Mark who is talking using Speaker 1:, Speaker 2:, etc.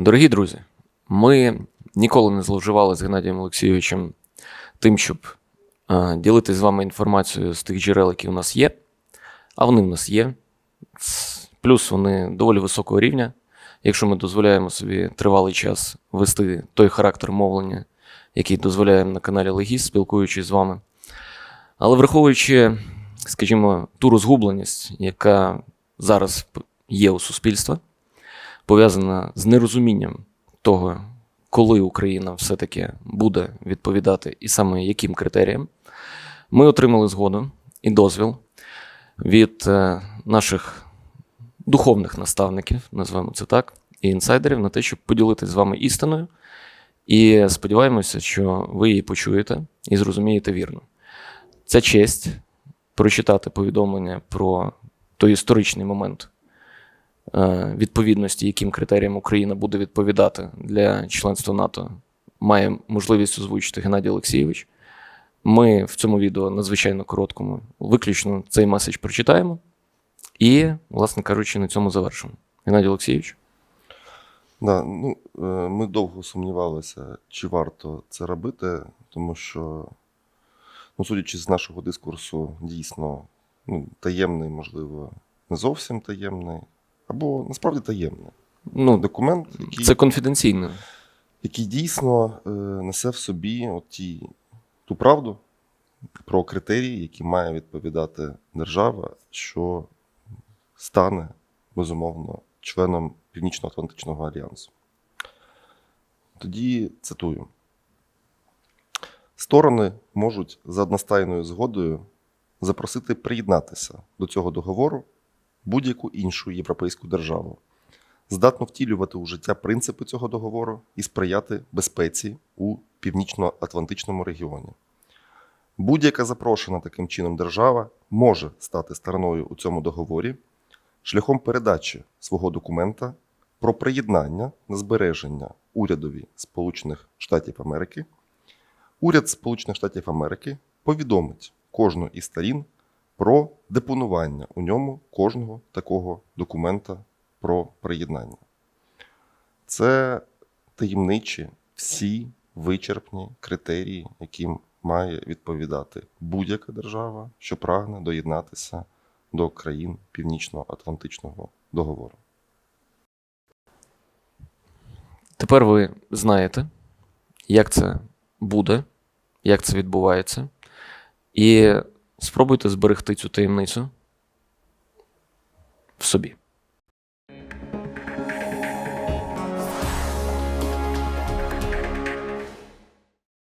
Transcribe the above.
Speaker 1: Дорогі друзі, ми ніколи не зловживали з Геннадієм Олексійовичем тим, щоб е, ділитися з вами інформацією з тих джерел, які у нас є, а вони в нас є. Плюс вони доволі високого рівня. Якщо ми дозволяємо собі тривалий час вести той характер мовлення, який дозволяємо на каналі Легіс, спілкуючись з вами. Але враховуючи, скажімо, ту розгубленість, яка зараз є у суспільства, пов'язана з нерозумінням того, коли Україна все-таки буде відповідати і саме яким критеріям, ми отримали згоду і дозвіл від е, наших духовних наставників, назвемо це так, і інсайдерів на те, щоб поділитися з вами істиною. І сподіваємося, що ви її почуєте і зрозумієте вірно. Це честь прочитати повідомлення про той історичний момент відповідності, яким критеріям Україна буде відповідати для членства НАТО, має можливість озвучити Геннадій Олексійович. Ми в цьому відео надзвичайно короткому виключно цей меседж прочитаємо. І, власне кажучи, на цьому завершимо. Геннадій Олексійович.
Speaker 2: Да, ну, е, ми довго сумнівалися, чи варто це робити, тому що, ну, судячи з нашого дискурсу, дійсно ну, таємний, можливо, не зовсім таємний, або насправді таємний.
Speaker 1: Ну,
Speaker 2: Документ, який,
Speaker 1: це конфіденційно.
Speaker 2: який дійсно е, несе в собі от ті, ту правду про критерії, які має відповідати держава, що стане, безумовно, членом Північно-Атлантичного альянсу. Тоді цитую: сторони можуть за одностайною згодою запросити приєднатися до цього договору будь-яку іншу європейську державу, здатну втілювати у життя принципи цього договору і сприяти безпеці у північно-атлантичному регіоні. Будь-яка запрошена таким чином держава може стати стороною у цьому договорі шляхом передачі свого документа про приєднання на збереження урядові Сполучених Штатів Америки. Уряд Сполучених Штатів Америки повідомить кожну із сторін про депонування у ньому кожного такого документа про приєднання. Це таємничі всі вичерпні критерії, яким має відповідати будь-яка держава, що прагне доєднатися до країн Північно-Атлантичного договору.
Speaker 1: Тепер ви знаєте, як це буде, як це відбувається, і спробуйте зберегти цю таємницю в собі.